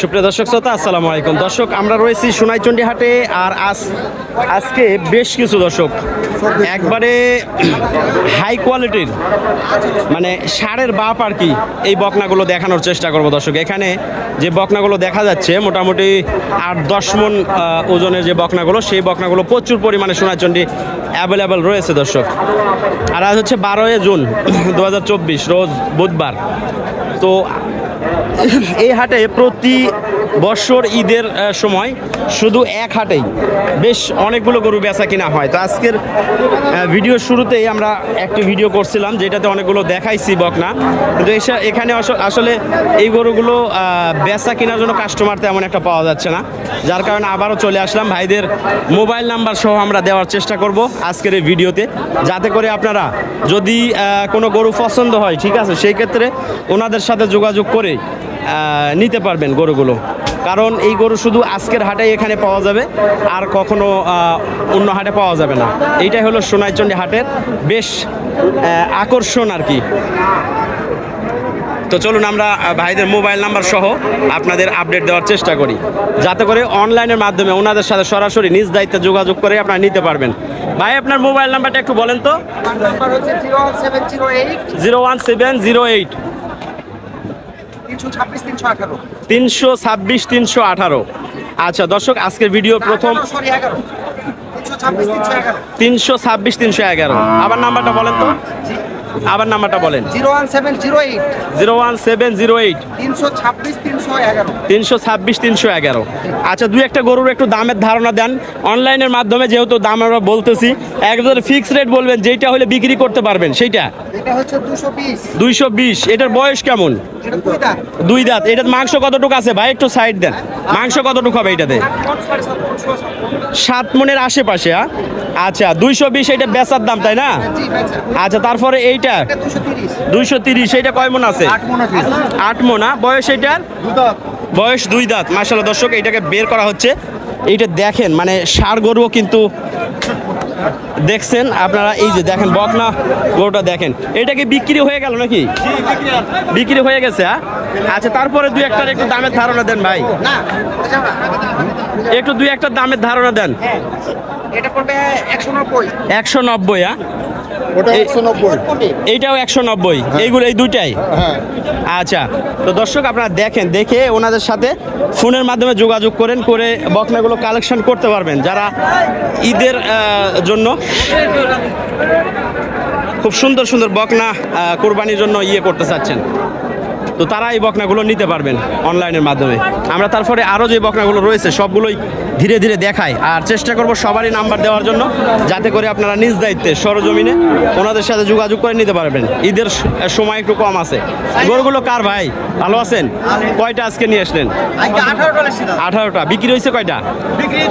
সুপ্রিয় দর্শক শ্রোতা, আসসালামু আলাইকুম। দর্শক, আমরা রয়েছি সোনাইচন্ডী হাটে আর আজ আজকে বেশ কিছু দর্শক একবারে হাই কোয়ালিটির মানে সারের বাপ আর কি এই বকনাগুলো দেখানোর চেষ্টা করব দর্শক। এখানে যে বকনাগুলো দেখা যাচ্ছে, মোটামুটি আট দশ মন ওজনের যে বকনাগুলো, সেই বকনাগুলো প্রচুর পরিমাণে সোনাইচন্ডী অ্যাভেলেবেল রয়েছে দর্শক। আর আজ হচ্ছে বারোই জুন, দু হাজার চব্বিশ, রোজ বুধবার। তো এই হাটে প্রতি বছর ঈদের সময় শুধু এক হাটেই বেশ অনেকগুলো গরু বেচা কিনা হয়। তো আজকের আহ, ভিডিওর শুরুতেই আমরা একটি ভিডিও করছিলাম যেটাতে অনেকগুলো দেখাইছি বকনা। কিন্তু এখানে আস- আসলে এই গরুগুলো বেচা কেনার জন্য কাস্টমার তেমন একটা পাওয়া যাচ্ছে না। যার কারণে আবারও চলে আসলাম। ভাইদের মোবাইল নাম্বার সহ আমরা দেওয়ার চেষ্টা করব আজকের এই ভিডিওতে। যাতে করে আপনারা যদি কোনো গরু পছন্দ হয় ঠিক আছে সেই ক্ষেত্রে ওনাদের সাথে যোগাযোগ করে আহ, নিতে পারবেন গরুগুলো। কারণ এই গরু শুধু আজকের হাটে এখানে পাওয়া যাবে আর কখনো অন্য হাটে পাওয়া যাবে না। এইটাই হলো সোনাইচন্ডী হাটের বেশ আকর্ষণ আর কি। তো চলুন আমরা ভাইদের মোবাইল নাম্বার সহ আপনাদের আপডেট দেওয়ার চেষ্টা করি। যাতে করে অনলাইনের মাধ্যমে ওনাদের সাথে সরাসরি নিজ দায়িত্বে যোগাযোগ করে আপনারা নিতে পারবেন। ভাই আপনার মোবাইল নাম্বারটা একটু বলেন তো। আমার number seven zero eight zero one seven zero eight. তিনশো ছাব্বিশ তিনশো আঠারো। আচ্ছা দর্শক আজকের ভিডিও প্রথম তিনশো ছাব্বিশ তিনশো এগারো। আবার নাম্বারটা বলেন তো। আবার নাম্বারটা বলেন। Zero one seven zero eight. Zero one seven zero eight. তিনশো ছাব্বিশ তিনশো তিনশো ছাব্বিশ তিনশো এগারো। আচ্ছা দুই একটা গরুর একটু দামের ধারণা দেন। অনলাইনের মাধ্যমে যেহেতু দাম আমরা বলতেছি একদম ফিক্স রেট বলবেন যেইটা হলে বিক্রি করতে পারবেন সেইটা? দুইশো বিশ। এটার বয়স কেমন? দুই দাঁত। এটার মাংস কতটুকু আছে ভাই? একটু সাইড দেন। মাংস কতটুকু হবে এটাতে? সাত মনের আশেপাশে হ্যাঁ আচ্ছা দুইশো বিশ এটা বেচার দাম তাই না? আচ্ছা তারপরে এইটা? দুইশো তিরিশ। এইটা কয় মন আছে? আট মনে হ্যাঁ? বয়স এইটার বয়স দুই দাঁত মার্শাল্লাহ দর্শক এইটাকে বের করা হচ্ছে। এইটা দেখেন মানে ষাড় গরুও কিন্তু দেখছেন আপনারা এই যে দেখেন বকনা গরুটা দেখেন। এটা কি বিক্রি হয়ে গেল নাকি? বিক্রি হয়ে গেছে হ্যাঁ? আচ্ছা তারপরে দুই একটার একটু দামের ধারণা দেন ভাই। একটু দুই একটা দামের ধারণা দেন। এটা পড়বে একশো নব্বই। একশো নব্বই হ্যাঁ? ওটা এই- একশো নব্বই। এইটাও একশো নব্বই। এইগুলো এই দুইটাই? হ্যাঁ। আচ্ছা তো দর্শক আপনারা দেখেন দেখে ওনাদের সাথে ফোনের মাধ্যমে যোগাযোগ করেন করে বকনাগুলো কালেকশন করতে পারবেন। যারা ঈদের জন্য খুব সুন্দর সুন্দর বকনা কোরবানির জন্য ইয়ে করতে চাচ্ছেন। তো তারা এই বকনাগুলো নিতে পারবেন অনলাইনের মাধ্যমে। আমরা তারপরে আরও যে বকনাগুলো রয়েছে সবগুলোই ধীরে ধীরে দেখাই। আর চেষ্টা করব সবারই নাম্বার দেওয়ার জন্য যাতে করে আপনারা নিজ দায়িত্বে সরজমিনে ওনাদের সাথে যোগাযোগ করে নিতে পারবেন। ঈদের সময় একটু কম আছে। গরুগুলো কার ভাই? ভালো আছেন? কয়টা আজকে নিয়ে আসলেন? আঠারোটা বিক্রি হয়েছে কয়টা? বিক্রি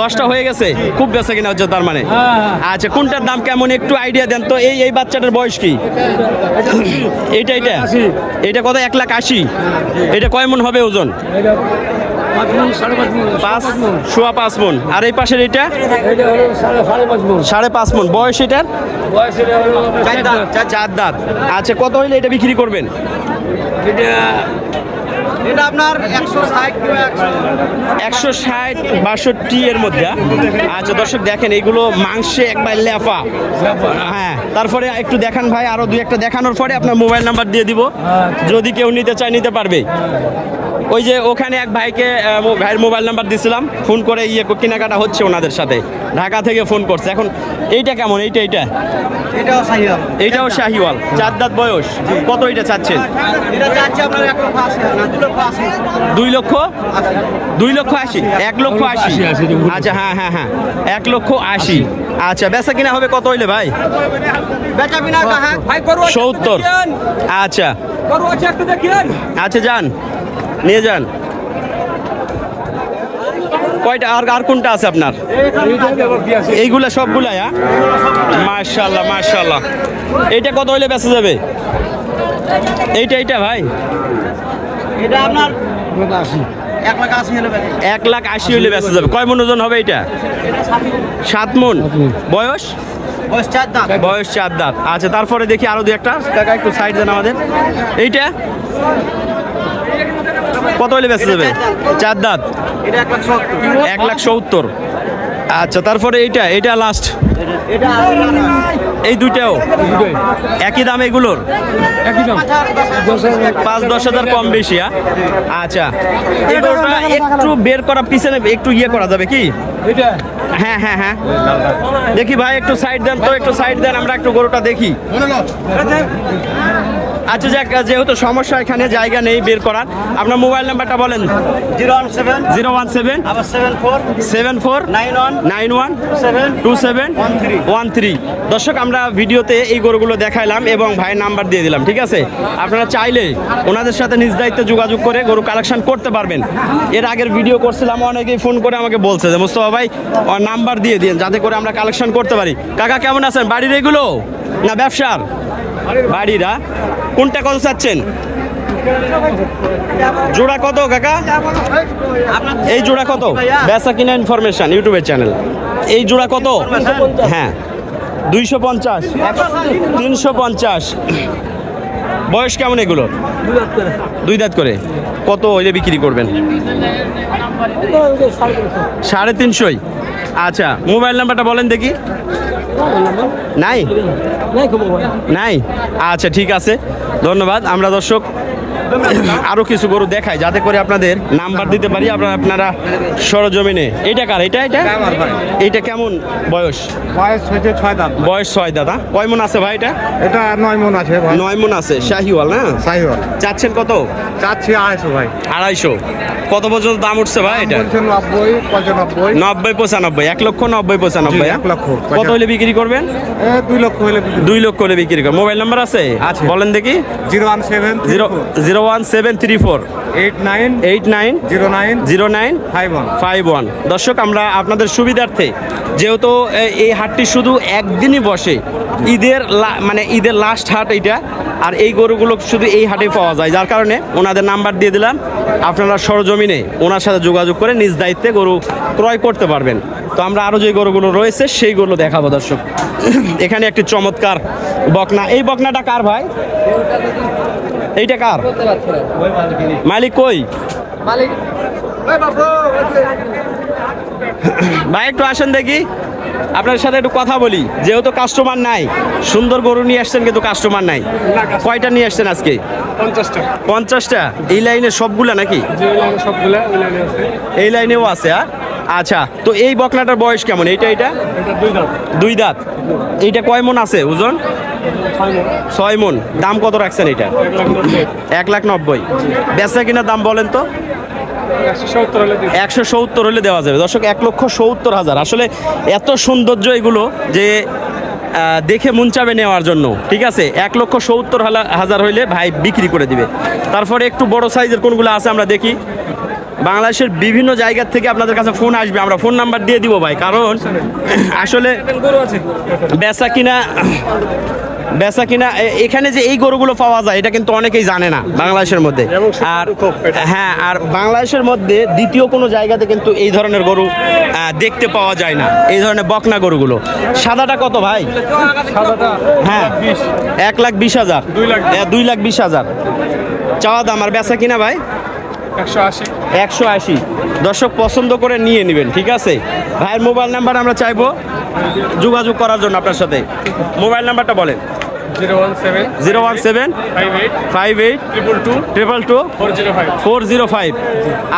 দশটা। হয়ে গেছে? খুব বেচা কিনা হচ্ছে তার মানে। আচ্ছা কোনটার দাম কেমন একটু আইডিয়া দেন তো? এই এই বাচ্চাটার বয়স কি? এইটা এইটা। এটা কত? এক লাখ আশি। এটা কয় মন হবে ওজন? পাঁচ, সোয়া পাঁচ মন। আর এই পাশের এটা? সাড়ে পাঁচ মন। বয়স এটার? চার দাঁত। আচ্ছা কত হইলে এটা বিক্রি করবেন? এটা আপনার একশো ষাট একশো একশো ষাট বাষট্টি এর মধ্যে? আচ্ছা দর্শক দেখেন এইগুলো মাংসে একবার লেফা। হ্যাঁ তারপরে একটু দেখান ভাই আরও দু একটা দেখানোর পরে আপনার মোবাইল নাম্বার দিয়ে দিব। যদি কেউ নিতে চায় নিতে পারবে। ওই যে ওখানে এক ভাইকে ভাইয়ের মোবাইল নাম্বার দিছিলাম ফোন করে ইয়ে কেনাকাটা হচ্ছে ওনাদের সাথে। ঢাকা থেকে ফোন করছে। এখন এইটা কেমন? এইটা এইটা? এটাও এইটাও শাহিওয়াল। চার দাঁত বয়স। কত এটা চাচ্ছেন? দুই লক্ষ? দুই লক্ষ আশি? এক লক্ষ আশি আচ্ছা হ্যাঁ হ্যাঁ হ্যাঁ। এক লক্ষ আশি। আচ্ছা বেচা কিনা হবে কত হইলে ভাই? করো সত্তর। আচ্ছা। আচ্ছা যান। নিয়ে যান। কয়টা আর আর কোনটা আছে আপনার? এইগুলা সবগুলাই হ্যাঁ? মার্শাল্লাহ মার্শাল্লাহ এইটা কত হইলে বেঁচে যাবে? এইটা এইটা ভাই? এটা আপনার এক লাখ আশি হলে বেচা যাবে। কয় মন ওজন হবে এটা সাত। মন। বয়স? বয়স চার দাঁত। বয়স চার দাঁত। আচ্ছা তারপরে দেখি আরও দু একটা। একটু সাইড দেন আমাদের। এইটা? কত হলে বেচা যাবে? চার দাঁত। এক লাখ সত্তর। আচ্ছা তারপরে এইটা এটা লাস্ট এই দুইটাও? একই দাম এগুলোর? পাঁচ, দশ হাজার কম বেশি হ্যাঁ? আচ্ছা। এই একটু বের করা, পিছনে একটু ইয়ে করা যাবে কি? হ্যাঁ হ্যাঁ হ্যাঁ। দেখি ভাই, একটু সাইড দেন তো, একটু সাইড দেন, আমরা একটু গরুটা দেখি। আচ্ছা যাক যেহেতু সমস্যা এখানে জায়গা নেই বের করার। আপনার মোবাইল নাম্বারটা বলেন। Zero one seven. Zero one seven. আবার seven four. Seven four. Nine one. Nine one. Seven. Two seven. three. One three. দর্শক আমরা ভিডিওতে এই গরুগুলো দেখাইলাম এবং ভাইয়ের নাম্বার দিয়ে দিলাম ঠিক আছে? আপনারা চাইলে ওনাদের সাথে নিজ দায়িত্বে যোগাযোগ করে গরু কালেকশন করতে পারবেন। এর আগের ভিডিও করছিলাম অনেকেই ফোন করে আমাকে বলছে যে মুস্তফা ভাই নাম্বার দিয়ে দিন যাতে করে আমরা কালেকশন করতে পারি। কাকা কেমন আছেন? বাড়ির এগুলো? না ব্যবসার? বাড়িরা কোনটা কত চাচ্ছেন? জোড়া কত কাকা? এই জোড়া কত? বেচা কিনা ইনফরমেশন ইউটিউবের চ্যানেল এই জোড়া কত? হ্যাঁ। দুইশো পঞ্চাশ। তিনশো পঞ্চাশ। বয়স কেমন এগুলো? দুই দাঁত করে। কত হইলে বিক্রি করবেন? সাড়ে তিনশোই। আচ্ছা মোবাইল নাম্বারটা বলেন দেখি। নাই? নাই? আচ্ছা ঠিক আছে। ধন্যবাদ। আমরা দর্শক আরও কিছু গরু দেখাই যাতে করে আপনাদের নাম্বার দিতে পারি আপনারা আপনারা সরজমিনে। এইটা কার? এটা এটা এইটা কেমন বয়স? বয়স হয়েছে ছয় দাঁত। বয়স ছয় দাদা কয় মন আছে ভাই এটা? এটা নয় মন আছে নয় মন আছে শাহিওয়াল না সাইওয়াল চাচ্ছেন কত? চাচ্ছি আড়াইশো ভাই। আড়াইশো। কত পর্যন্ত দাম উঠছে ভাই এটা? নব্বই পঁচানব্বই। নব্বই পঁচানব্বই। এক লক্ষ নব্বই পঁচানব্বই হ্যাঁ? এক লক্ষ কত হলে বিক্রি করবেন? দুই লক্ষ হলে দুই লক্ষ হলে বিক্রি করবেন মোবাইল নাম্বার আছে? আছে। বলেন দেখি। Zero one seven zero zero one seven three four. Eight nine eight nine zero nine zero nine five one. Five one. দর্শক আমরা আপনাদের সুবিধার্থে যেহেতু এই হাটটি শুধু একদিনই বসে ঈদের মানে ঈদের লাস্ট হাট এইটা আর এই গরুগুলো শুধু এই হাটে পাওয়া যায়। যার কারণে ওনাদের নাম্বার দিয়ে দিলাম আপনারা সরজমিনে ওনার সাথে যোগাযোগ করে নিজ দায়িত্বে গরু ক্রয় করতে পারবেন। তো আমরা আরও যে গরুগুলো রয়েছে সেইগুলো দেখাবো দর্শক। এখানে একটি চমৎকার বকনা। এই বকনাটা কার ভাই? এইটা কার? মালিক কই? ভাই একটু আসেন দেখি। আপনার সাথে একটু কথা বলি। যেহেতু কাস্টমার নাই সুন্দর গরু নিয়ে আসছেন কিন্তু কাস্টমার নাই। কয়টা নিয়ে আসছেন আজকে? পঞ্চাশটা। পঞ্চাশটা? এই লাইনে সবগুলা নাকি? এই লাইনেও আছে হ্যাঁ? আচ্ছা তো এই বকনাটার বয়স কেমন? এইটা এটা দুই দাঁত। এইটা কয় মন আছে ওজন? ছয়। মন। দাম কত রাখছেন এটা? এক লাখ নব্বই। বেচা কিনা দাম বলেন তো? একশো সত্তর হলে দেওয়া যাবে। দর্শক এক লক্ষ সত্তর হাজার। আসলে এত সৌন্দর্য এগুলো যে দেখে মন চাবে নেওয়ার জন্য। ঠিক আছে? এক লক্ষ সত্তর হালা- হাজার হইলে ভাই বিক্রি করে দিবে। তারপরে একটু বড় সাইজের কোনগুলো আছে আমরা দেখি। বাংলাদেশের বিভিন্ন জায়গার থেকে আপনাদের কাছে ফোন আসবে। আমরা ফোন নাম্বার দিয়ে দিব ভাই কারণ আসলে বেচা কিনা বেচা কিনা এখানে যে এই গরুগুলো পাওয়া যায় এটা কিন্তু অনেকেই জানে না বাংলাদেশের মধ্যে। আর হ্যাঁ আর বাংলাদেশের মধ্যে দ্বিতীয় কোনো জায়গাতে কিন্তু এই ধরনের গরু দেখতে পাওয়া যায় না এই ধরনের বকনা গরুগুলো। সাদাটা কত ভাই? হ্যাঁ এক লাখ বিশ। হাজার। দুই লাখ। দুই লাখ বিশ হাজার। চাওয়া দাম আর বেচা কিনা ভাই? একশো আশি। দর্শক পছন্দ করে নিয়ে নেবেন ঠিক আছে? ভাইয়ের মোবাইল নাম্বার আমরা চাইব যোগাযোগ করার জন্য আপনার সাথে। মোবাইল নাম্বারটা বলেন। Zero one seven five eight triple two triple two four zero five.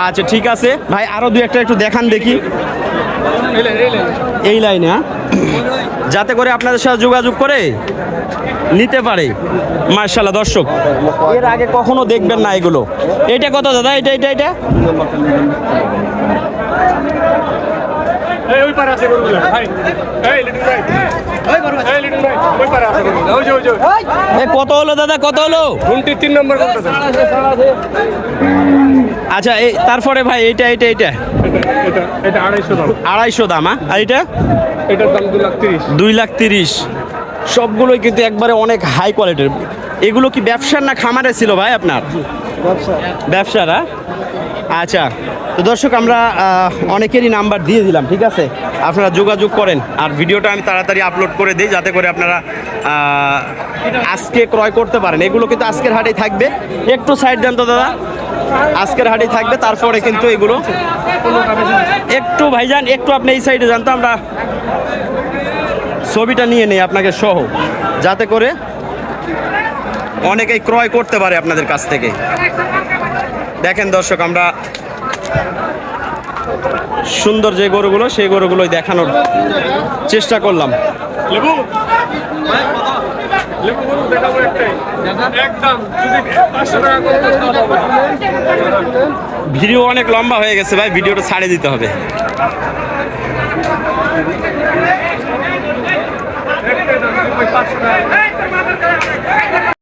আচ্ছা ঠিক আছে। ভাই আরও দুই একটা একটু দেখান দেখি। লাইন। এই লাইনে হ্যাঁ? যাতে করে আপনাদের সাথে যোগাযোগ করে। নিতে পারে। মার্শাল্লাহ দর্শক। এর আগে কখনো দেখবেন না এগুলো। এটা কত দাদা? এটা এটা এটা? কত হলো দাদা? কত হলো? তিন নম্বর আচ্ছা এই তারপরে ভাই এটা এটা এটা? আড়াইশো দাম। আড়াইশো দাম? আর এটা? এটার দাম দু লাখ তিরিশ। দুই লাখ তিরিশ। সবগুলোই কিন্তু একবারে অনেক হাই কোয়ালিটির এগুলো কি ব্যবসার না খামারে ছিল ভাই আপনার? ব্যবসার হ্যাঁ? আচ্ছা তো দর্শক আমরা অনেকেরই নাম্বার দিয়ে দিলাম ঠিক আছে? আপনারা যোগাযোগ করেন আর ভিডিওটা আমি তাড়াতাড়ি আপলোড করে দিই যাতে করে আপনারা আজকে ক্রয় করতে পারেন। এগুলো কিন্তু আজকের হাটেই থাকবে। একটু সাইড দেন তো দাদা। আজকের হাটেই থাকবে তারপরে কিন্তু এগুলো। একটু ভাইজান একটু আপনি এই সাইডে যান তো আমরা ছবিটা নিয়ে নেই আপনাকে সহ যাতে করে অনেকেই ক্রয় করতে পারে আপনাদের কাছ থেকে। দেখেন দর্শক আমরা সুন্দর যে গরুগুলো সেই গরুগুলোই দেখানোর চেষ্টা করলাম। ভিডিও অনেক লম্বা হয়ে গেছে ভাই ভিডিওটা ছাড়ে দিতে হবে। দাম পাঁচশো টাকা।